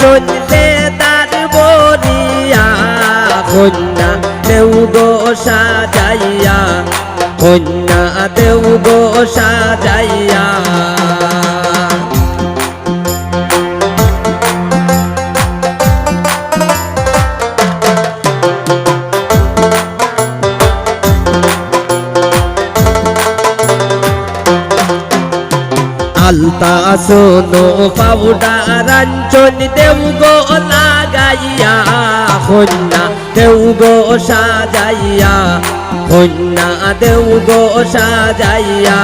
চললে তার বলিয়া কন্যা দেউ গো সাজাইয়া কন্যা দেউ গো সাজাইয়া। আলতা সোনো পাউডার আঞ্চন দেউ গো লাগাইয়া কন্যা দেউ গো সাজাইয়া কন্যা দেউ গো সাজাইয়া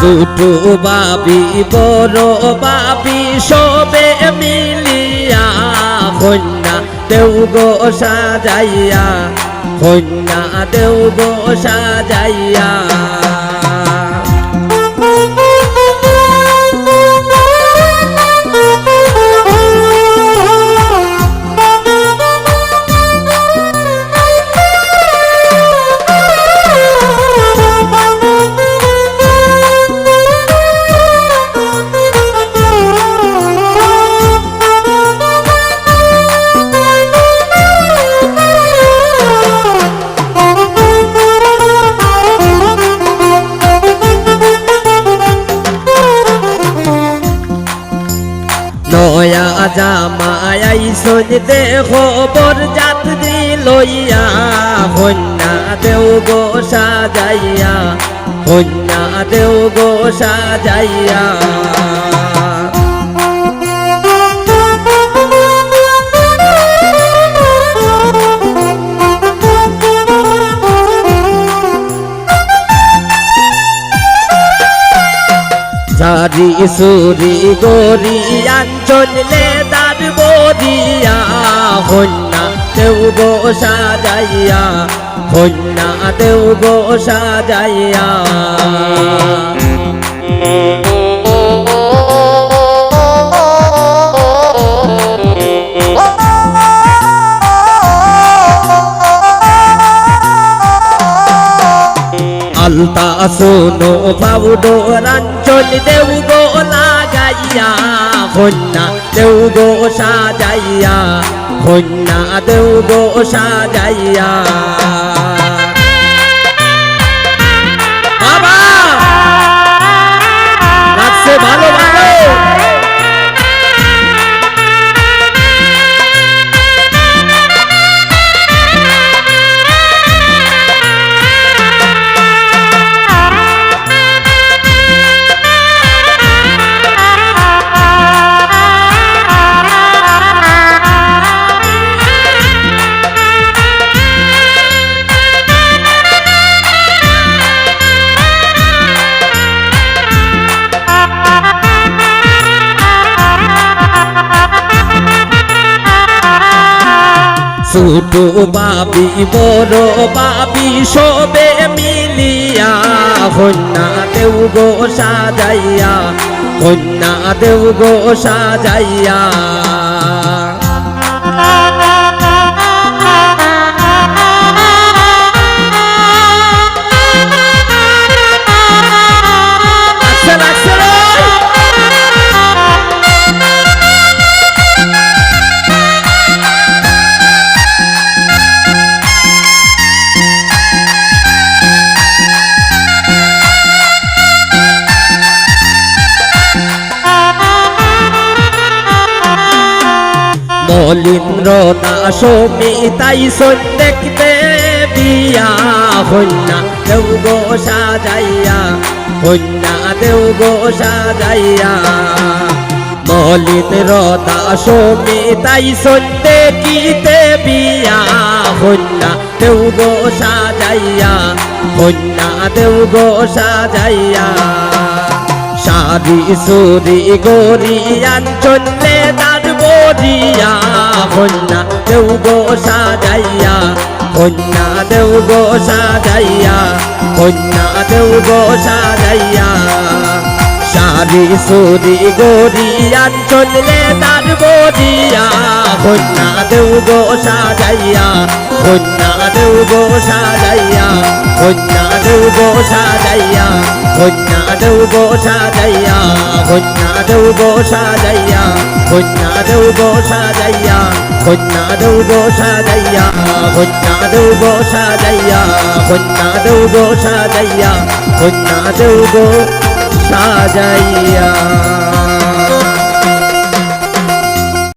ছোটো বাবি বড় বাবি সবে মিলিয়া কন্যা দেউ গো সাজাইয়া কন্যা দেউ গো সাজাইয়া। নয়া জামাই সন খবর জাত দি লইয়া। কন্যা দেও গো সাজাইয়া, কন্যা দেও গো সাজাইয়া। সারি সুরি গরি আঞ্চল লেদার বরিয়া হন্যা দেউ গো সাজাইয়া হন্যা দেউ গো সাজাইয়া। আলতা সোনো বাউডো রাঞ্চল দেউ গো লাগাইয়া হন্যা দেউ গো সাজাইয়া হন্যা দেউ গো সাজাইয়া ছোট বাবি বড় বাবি সবে মিলিয়া। কন্যা দেউ গো সাজাইয়া কন্যা দেউ গো সাজাইয়া। মলিন্দ্র দাস তাই সন দেখতে বিয়া কন্যা দেউ গো সাজাইয়া কন্যা দেউ গো সাজাইয়া। মলিন্দ্র দাস তাই দেখিতে বিয়া কন্যা দেউ গো সাজাইয়া কন্যা দেউ গো সাজাইয়া। সারি সুরি গরি আঞ্চলে দার বরিয়া কন্যা দেউ গো সাজাইয়া, কন্যা দেউ গো সাজাইয়া, কন্যা দেউ গো সাজাইয়া। সারি সুরি গরি আঞ্চলে দার বরিয়া কন্যা দেউ গো সাজাইয়া, কন্যা দেউ সাজাইয়া, কন্যা দেউ সাজাইয়া, কন্যা দেউ সাজাইয়া, কন্যা দেউ সাজাইয়া। কন্যা দৌব সাজাইয়া কন্যা দৌব সাজাইয়া কন্যা দৌব সাজাইয়া কন্যা দৌব সাজাইয়া কন্যা দৌব সাজাইয়া